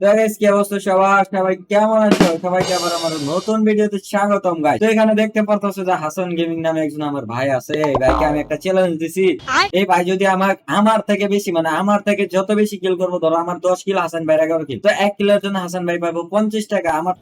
তো guys, কি অবস্থা সবার? সবাই কেমন আছো? সবাইকে আবার আমার নতুন ভিডিওতে স্বাগতম গাই তো এখানে দেখতে পারতেছো যে হাসান গেমিং নামে একজন আমার ভাই আছে। এই ভাইকে আমি একটা চ্যালেঞ্জ দিছি। এই ভাই যদি আমার আমার থেকে বেশি মানে আমার থেকে যত বেশি কিল করব ধরো আমার দশ কিল হাসান ভাই এগারো কিল তো এক কিলোর জন্য হাসান ভাই পাবো পঞ্চাশ টাকা আমার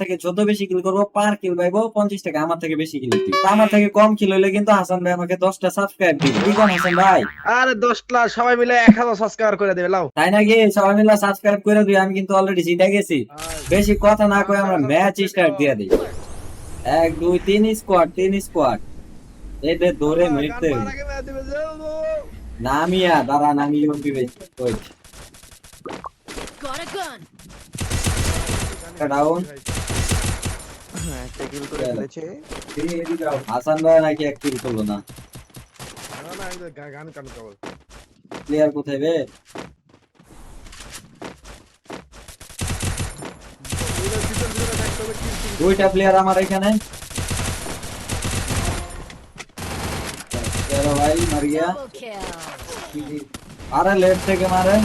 থেকে যত বেশি কিল করব পার কিল পাইবো পঞ্চাশ টাকা আমার থেকে বেশি কিল আমার থেকে কম কিল হইলে কিন্তু হাসান ভাই আমাকে দশটা সাবস্ক্রাইব দিবে। কি হাসান ভাই? আরে দশটা সবাই মিলে এক হাজার সাবস্ক্রাইব করে দেবে লাও। তাই নাকি? সবাই মিলে সাবস্ক্রাইব করে দিই আমি কিন্তু অলরেডি জিতে গেছি। বেশি কথা না কয়ে আমরা ম্যাচ স্টার্ট দিয়ে দিই। এক দুই তিন স্কোয়াড তিন স্কোয়াড এদের ধরে মিটতে। নামিয়া দাঁড়া নামি ইউপি Got ডাউন হাসান ভাই নাকি এক কিল করল না। গান প্লেয়ার কোথায় বে? দুইটা প্লেয়ার আমার এখানে चलो भाई मर गया अरे लेफ़्ट से के मारे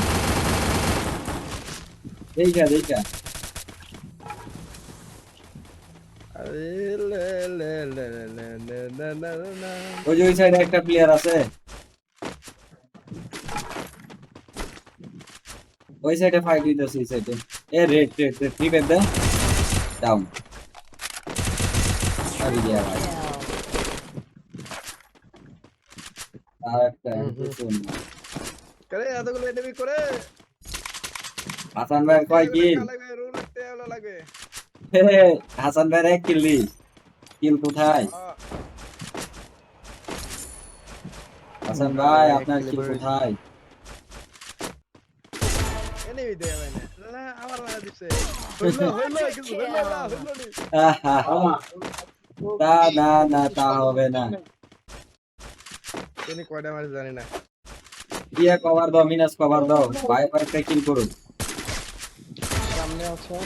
ठीक है ठीक है ওই যে ওই সাইডে একটা প্লেয়ার আছে ওই সাইডে ফাইট দিতেছে এই সাইডে এ রেড রেড রেড কি বেদ ডাউন ভাই Kill. আর একটা করে এতগুলো enemy করে হাসান ভাই কয় লাগবে হাসান ভাই এক কিল দি কিল কোথায় হাসান ভাই আপনার কিল কোথায় enemy দেয়া হয় না না আমার মারা দিছে হইল হইল কিছু হইল না হইল নি তা না না তা হবে না। তিনি কয়টা মারছে জানি না। দিয়ে কভার দাও মিনাস কভার দাও ভাই পারতে কিল করুন। Dominating.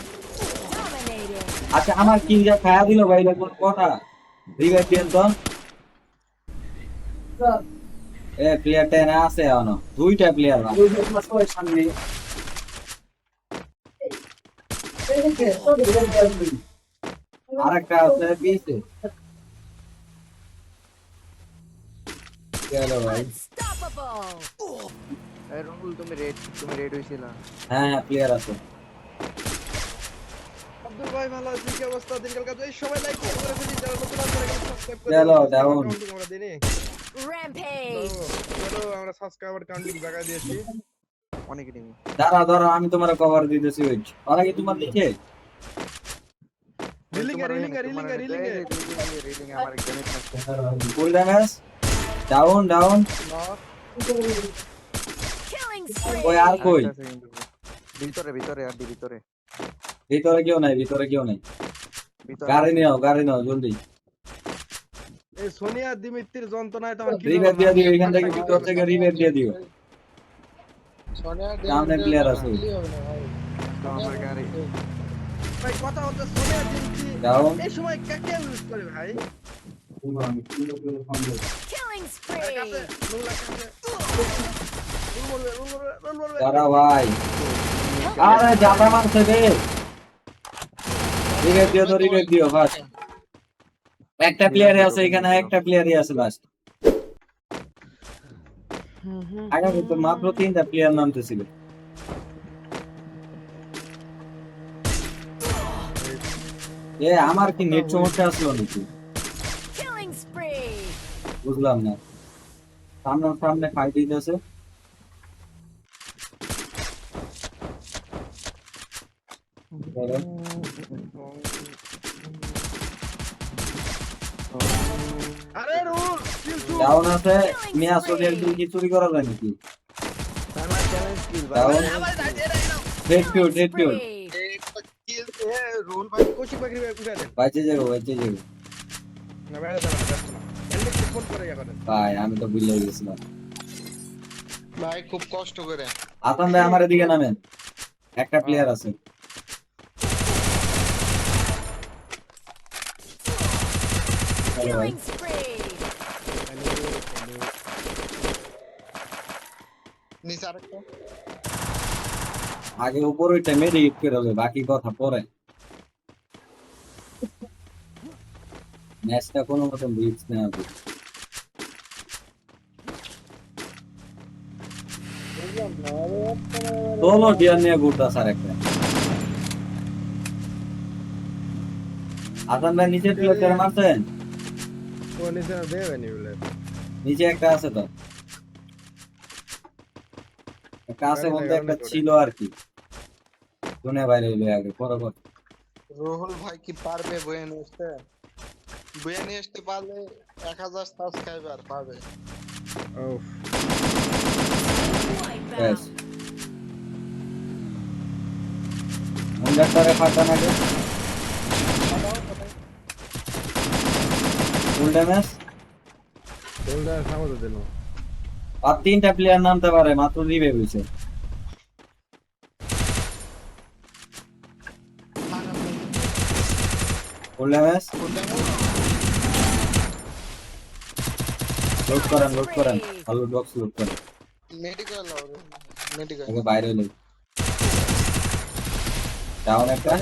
আচ্ছা আমার কিল যা খায়া দিল ভাই লোক কথা? রিভাইভ দেন তো। এ প্লেয়ার টেন আছে এখনও। দুইটা প্লেয়ার আরেকটা আছে পিছে গেল ভাই? এই রুল তুমি রেড তুমি রেড হইছিল। হ্যাঁ প্লেয়ার আছে। আব্দুল ভাই ভালো আছে কি অবস্থা? দিনকাল কাজ এই সবাই লাইক করে ফেলি যারা নতুন আছে সাবস্ক্রাইব করে চলো, দাও। আমরা দিনি Rampage. চলো আমরা সাবস্ক্রাইবার কাউন্টিং জায়গা দিয়েছি। অনেক এনিমি দাঁড়া দাঁড়া আমি তোমার কভার দিতেছি ওই কি তোমার দিকে রিলিং এ রিলিং এ রিলিং এ রিলিং এ রিলিং আমার গ্রেনেড মারছে full damage down down Killing spree. ওই আর কই। ভিতরে ভিতরে আর ভিতরে ভিতরে কেউ নাই ভিতরে কেউ নাই গাড়ি নিও গাড়ি নিও জলদি এই সোনিয়া দিমিত্রির যন্ত্রণায় তো কি রিভেট দিয়ে দিও এখান থেকে ভিতর থেকে রিভেট দিয়ে দিও সামনে প্লেয়ার আছে আমার গাড়ি ভাই কথা বলতে এই সময় ইউজ করে ভাই? দিও বাস। একটা প্লেয়ারে আছে এখানে একটা বাস। তো মাত্র তিনটা প্লেয়ার নামতে ছিল এ আমার কি নেট সমস্যা আসলো নাকি. বুঝলাম না। সামনে সামনে ফাইট দিতেছে আরে রুল কিল টু ডাউন আছে মিয়া কি চুরি করা যায় নাকি? ডাউন। Head head. এ ভাই কোচি পাখি ভাই উঠে দেন। বাইচে যাব বাইচে যাব। না বেড়া দেন না না। এমনি ফোন করে ইয়া করেন ভাই আমি তো ভুলে গেছিলাম। ভাই খুব কষ্ট করে। আতন ভাই আমার এদিকে নামেন। একটা প্লেয়ার আছে। নিচে আরেকটা আগে উপর ওইটা মেডিকেট করে হবে বাকি কথা পরে। ম্যাচটা কোনো মতন রিস্ক নেওয়া হবে ষোলো ডিয়ার নিয়ে ঘুরতে স্যার একটা আসান ভাই নিচে প্লেয়ার মারছেন? ও নিচে দেবে নি বলে। নিচে একটা আছে তো। আছে বলতে একটা ছিল আর কি শুনে বাইরে হইল আগে পরে পর রোহুল ভাই কি পারবে বয়ে নিয়ে আসতে? বয়ে নিয়ে আসতে পারলে এক হাজার সাবস্ক্রাইবার পাবে। ও ব্যাস। মুন্ডাটারে ফাটা নাগে ফুল ড্যামেজ তোমরা সামনে দিল আর তিনটা প্লেয়ার নামতে পারে মাত্র দিবে বুঝছে ফুল ড্যামেজ লুট করেন লুট করেন। ভালো বক্স লুট করেন। মেডিকেল মেডিকেল ওকে বাইরে লই ডাউন একটা।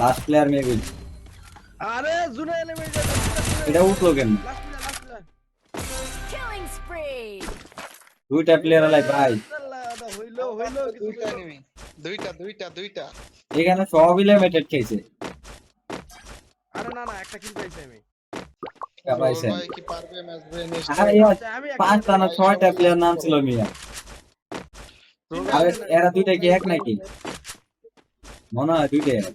লাস্ট প্লেয়ার মেবি আরে জুনে এলিমেন্ট এটা উঠল কেন? দুইটা প্লেয়ার আলাই ভাই। হইল হইল দুইটা enemy, দুইটা দুইটা। দুইটা এখানে সবই লিমিটেড খেয়েছে। আরে না না একটা কিল পাইছি আমি। আচ্ছা, ছয়টা প্লেয়ার নাম ছিল মিয়া। রোহুল এরা দুইটা কি এক নাকি? মনে হয় দুইটা-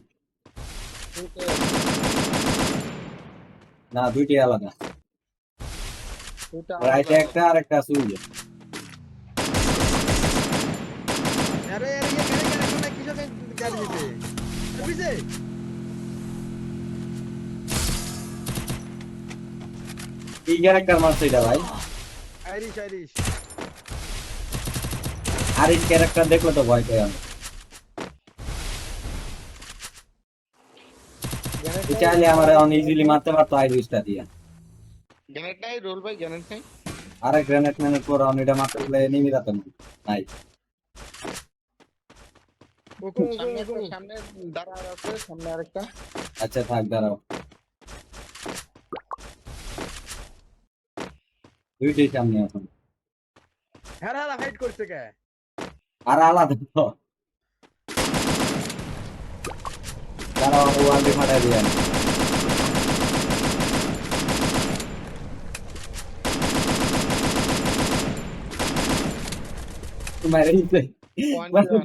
না দুইটাই আলাদা। রাইটে একটা আর একটা আরে আরে ইয়ে গাড়ি গাড়ি কোন কিছু গাড়ি দিতে বিজে কি ক্যারেক্টার মারছে এটা ভাই। Irish Irish. আর ক্যারেক্টার দেখলে তো ভয় পাই আমি চাইলে আমার অন ইজিলি মারতে পারতো আইরিশটা দিয়ে। সামনে দাঁড়া আছে সামনে আরেকটা। আচ্ছা থাক দাঁড়াও। দুইটাই সামনে এখন। হ্যাঁ হ্যাঁ ফাইট করছে কে? আর আলাদা তো দাঁড়াও ফাটাই দিয়ে মারে One মারে one.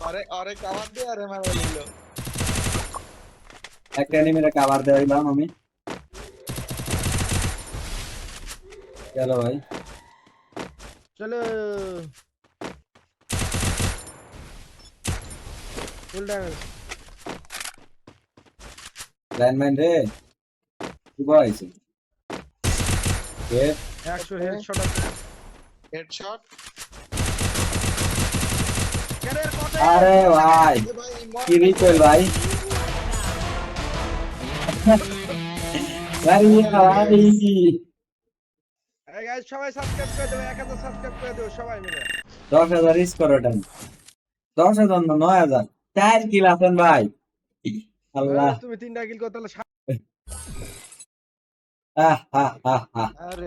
আরে চলো ভাই চলো ফুল ড্যামেজ লাইনম্যান রে, কি বয়স কে 100 হেডশট আছে হেডশট আরে ভাই কি রিকোয়েল ভাই? ভাই ভাই এই গাইস সবাই সাবস্ক্রাইব করে দেবে 1000 সাবস্ক্রাইব করে দেবে সবাই মিলে। দশ হাজার রিস করো দশ হাজার না নয় হাজার। চার কিল আছেন ভাই। আল্লাহ। তুমি তিনটা কিল করতে হলে আহ আহ আহ আহ। আরে